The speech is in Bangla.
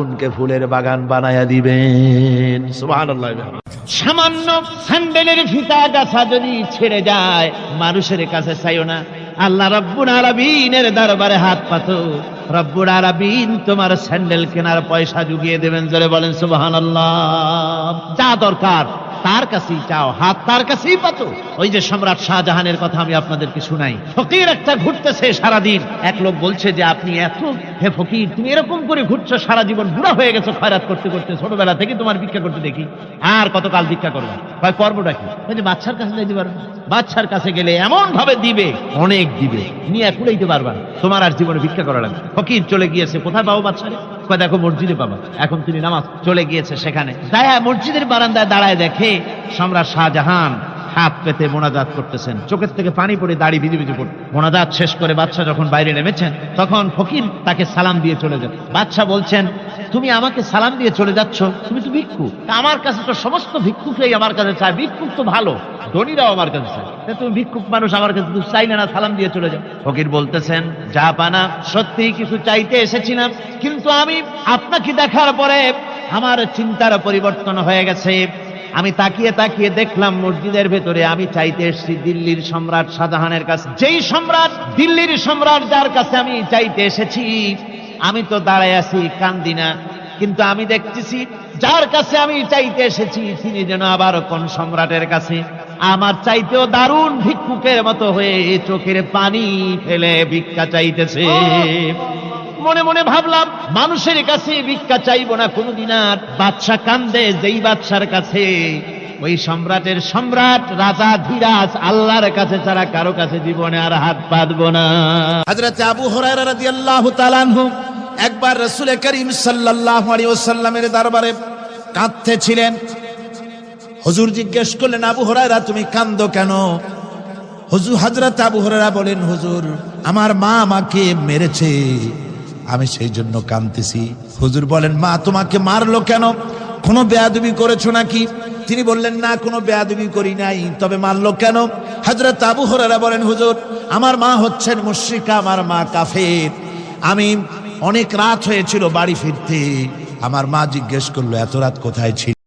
উনকে ফুলের বাগান বানায়া দিবেন। সামান্য স্যান্ডেলের ফিতা গাছা যদি ছেড়ে যায়, মানুষের কাছে চাইও না। আল্লাহ রব্বুল আলামিনের দরবারে হাত পাত। রব্বুল আলামিন তোমার স্যান্ডেল কেনার পয়সা জুগিয়ে দেবেন, জোরে বলেন সুবহানাল্লাহ। যা দরকার। তার কাছেই চাও হাত তার কাছেই পাতো। ওই যে সম্রাট শাহজাহানের কথা আমি আপনাদেরকে শুনাই। ফকির একটা ঘুরতেছে সারাদিন। এক লোক বলছে যে, আপনি এত, হে ফকির, তুমি এরকম করে ঘুরছো, সারা জীবন বুড়া হয়ে গেছো, খয়রাত করতে করতে, ছোটবেলা থেকে তোমার ভিক্ষা করতে দেখি। আর কতকাল ভিক্ষা করবে হয় পর্বটা কি? বাচ্চার কাছে যাইতে পারবে। বাচ্চার কাছে গেলে এমন ভাবে দিবে, অনেক দিবে। নিয়ে কুড়াইতে পারবা তোমার আর জীবনে ভিক্ষা করা লাগবে ফকির চলে গিয়েছে। কোথায় পাবো বাচ্চারে? দেখো, মসজিদে পাবা। এখন তিনি নামাজ চলে গিয়েছে সেখানে। দায়া মসজিদের বারান্দায় দাঁড়ায় দেখে সম্রাট শাহজাহান হাত পেতে মোনাজাত করতেছেন। চোখের থেকে পানি পড়ে দাড়ি ভিজে ভিজে পড়ে। মোনাজাত শেষ করে বাচ্চা যখন বাইরে নেমেছেন, তখন ফকির তাকে সালাম দিয়ে চলে যান। বাচ্চা বলছেন তুমি আমাকে সালাম দিয়ে চলে যাচ্ছ, তুমি তো ভিক্ষু। আমার কাছে তো সমস্ত ভিক্ষুকরাই আমার কাছে চায়। ভিক্ষুক তো ভালো, ধনীরাও আমার কাছে চায়। তুমি ভিক্ষুক মানুষ আমার কাছে চাইলে না সালাম দিয়ে চলে যাও। ফকির বলতেছেন, যা পানা সত্যি কিছু চাইতে এসেছিলাম, কিন্তু আমি আপনাকে দেখার পরে আমার চিন্তার পরিবর্তন হয়ে গেছে। আমি তাকিয়ে তাকিয়ে দেখলাম মসজিদের ভেতরে আমি চাইতে এসেছি দিল্লির সম্রাট শাহজাহানের কাছে। যেই সম্রাট, দিল্লির সম্রাট যার কাছে আমি চাইতে এসেছি আমি তো দাঁড়ায় আছি, কান্দি না। কিন্তু আমি দেখতেছি, যার কাছে আমি চাইতে এসেছি, তিনি যেন আবার কোন সম্রাটের কাছে। আমার চাইতেও দারুণ ভিক্ষুকের মতো হয়ে চোখের পানি ফেলে ভিক্ষা চাইতেছে। মনে মনে ভাবলাম, মানুষের কাছে ভিক্ষা চাইব না কোনোদিন আর। বাদশা কান্দে, যেই বাদশার কাছে। ওই সম্রাটের সম্রাট, রাজা, ধীরাজ, আল্লাহর কাছে ছাড়া কারও কাছে জীবনে আর হাত পাতবো না। হযরত আবু হুরায়রা রাদিয়াল্লাহু তাআলা আনহু একবার রাসূল করিম সাল্লাল্লাহু আলাইহি ওয়াসাল্লামের দরবারে কাঁদতেছিলেন। হুজুর জিজ্ঞেস করলেন, আবু হুরায়রা, তুমি কান্দো কেন? হুজুর হযরত আবু হুরায়রা বলেন, হুজুর, আমার মা আমাকে মেরেছে। আমি সেই জন্য কাঁদতেছি। হুজুর বলেন, মা তোমাকে মারলো কেন? কোনো বেয়াদবি করেছ নাকি? তিনি বললেন, না, কোনো বেয়াদবি করি নাই। তবে মারলো কেন? হযরত আবু হুরায়রা বলেন, হুজুর, আমার মা হচ্ছেন মুশরিকা, আমার মা কাফের। আমি অনেক রাত হয়েছিল বাড়ি ফিরতে। আমার মা জিজ্ঞেস করল এত রাত কোথায় ছিল?